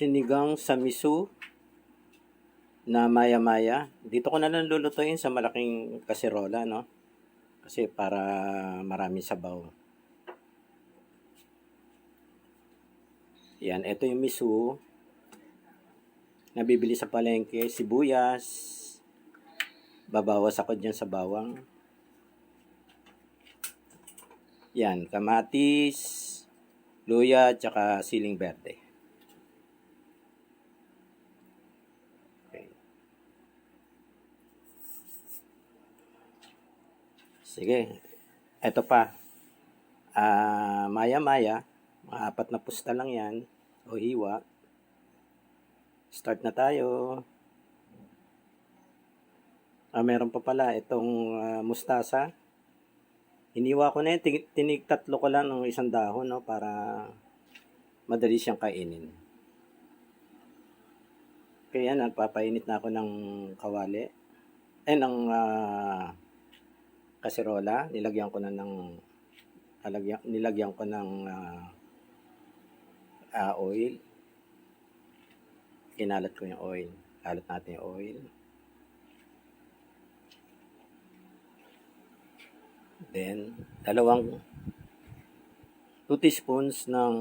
sinigang sa miso na maya-maya. Dito ko na lang lulutuin sa malaking kaserola, no? Kasi para marami sabaw. Yan, ito yung miso. Nabibili sa palengke, sibuyas. Babawas ako dyan sa bawang. Yan, kamatis, luya, tsaka siling berde. Okay. Sige, eto pa. Ah, maya-maya, mga apat na pusta lang yan, o hiwa. Start na tayo. Ah, meron pa pala itong ah, mustasa. Iniwa ko na yun, Tin- tinig tatlo ko lang ng isang dahon, no, para madali siyang kainin. Kaya nagpapainit na ako ng kawali. Eh, ng ah, kaserola. Nilagyan ko na ng nilagyan, nilagyan ko ng ah, ah, oil. Kinalat ko yung oil. Kalat natin yung oil. Then, dalawang 2 teaspoons ng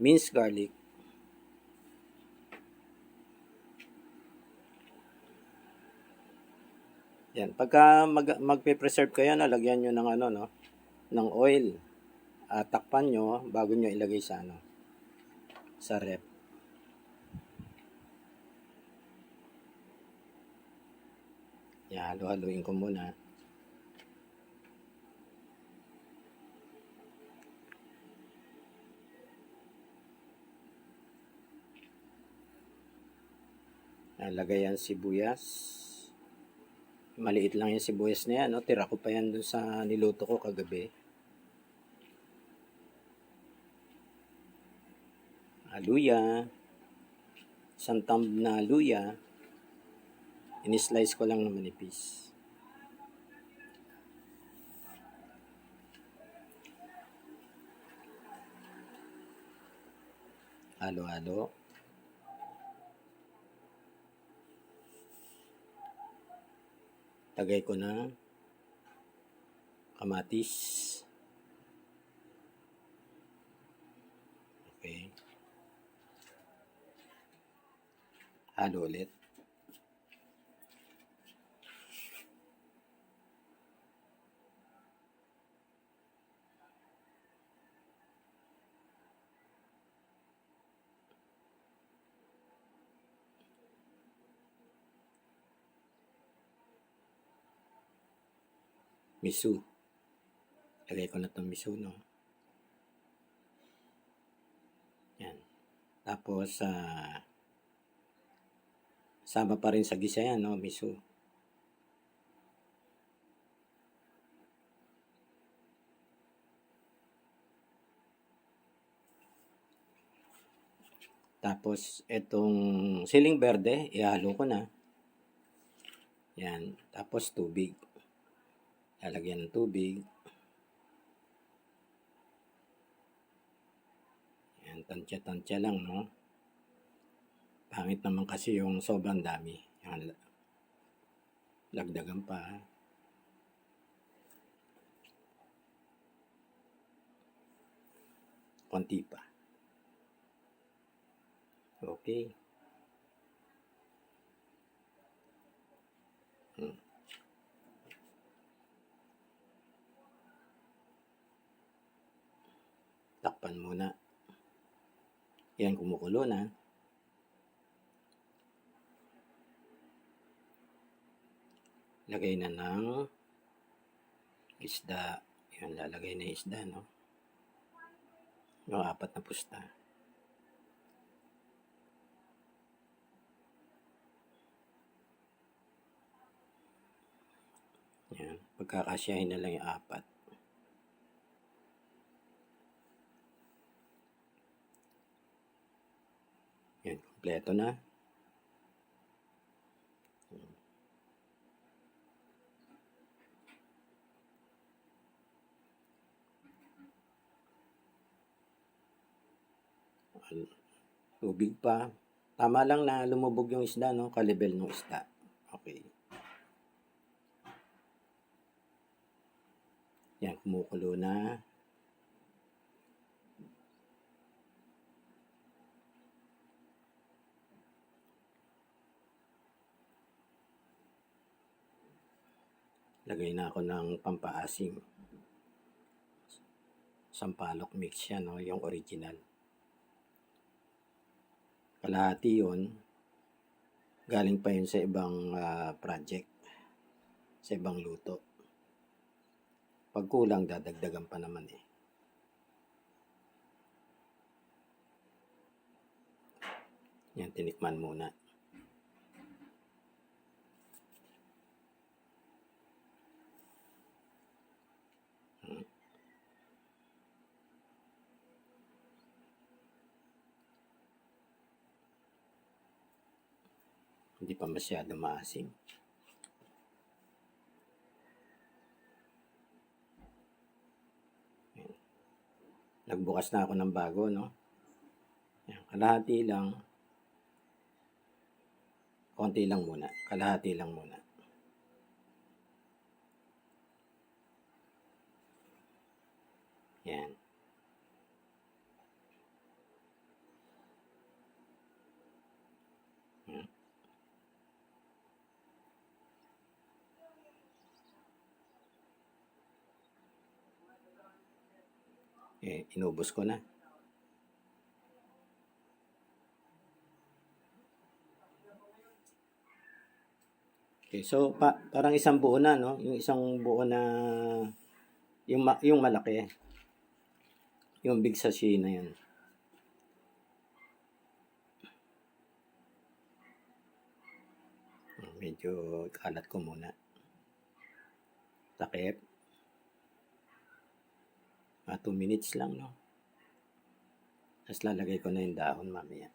minced garlic. Yan. Pagka mag, magpe-preserve kayo, nalagyan nyo ng ano, no? ng oil. At takpan nyo bago nyo ilagay sa ano sa rep. Yan, halo-haluin ko muna. Nalagay yan sibuyas. Maliit lang yung sibuyas na yan. No? Tira ko pa yan dun sa niluto ko kagabi. Ah, luya. Santam na luya. Ini-slice ko lang na manipis. Halo-halo. Tagay ko na kamatis. Okay. Halo ulit. Miso. Lagay ko na itong miso, no? Yan. Tapos, ah, sama pa rin sa gisa yan, no? Miso. Tapos, itong siling berde, ihalo ko na. Yan. Tapos, tubig. Lalagyan ng tubig. Yan, tansya-tansya lang, no? Pangit naman kasi yung sobrang dami. Yan, la- lagdagan pa. Konti pa. Okay. Takpan muna. Yan, kumukulo na. Lagay na ng isda. Yan, lalagay na isda, no? Yung apat na pusta. Yan, pagkakasyahin na lang yung apat. Yan, kompleto na. Al- Tubig pa. Tama lang na lumubog yung isda, no? Kalibel ng isda. Okay. Yan, kumukulo na. Lagay na ako ng pampaasim. Sampalok mix yan, no? yung original. Kalahati yun. Galing pa yun sa ibang ah, project. Sa ibang luto. Pag kulang, dadagdagan pa naman eh. Yan, tinikman muna. Hindi pa masyado maasim. Yan. Nagbukas na ako ng bago, no? Yan, kalahati lang. Konti lang muna. Kalahati lang muna. Yan. Hmm. Eh, inubos ko na. Okay, so pa, parang isang buo na, no? Yung isang buo na yung ma- yung malaki. Yung big sashi na yan. Medyo kalat ko muna. Takip. Ah, 2 minutes lang, no? Tapos lalagay ko na yung dahon mamaya.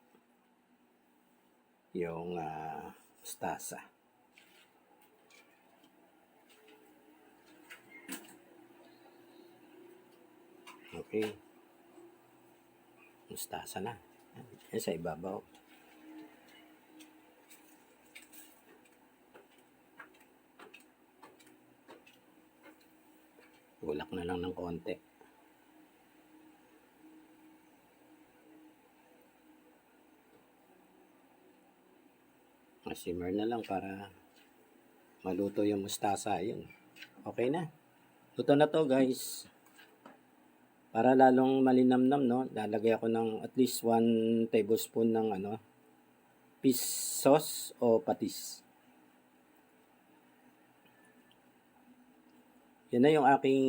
Yung ah, mustasa. Okay. Mustasa na. Yan sa ibabaw. Tulak na lang ng konti. Simmer na lang para maluto yung mustasa. Yun. Okay na. Luto na to guys. Para lalong malinamnam, no? Lalagay ako ng at least 1 tablespoon ng ano, fish sauce o patis. Yan na yung aking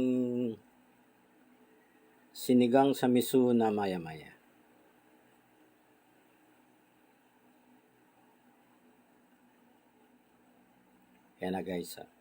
sinigang sa miso na maya-maya. Yan na guys. ah.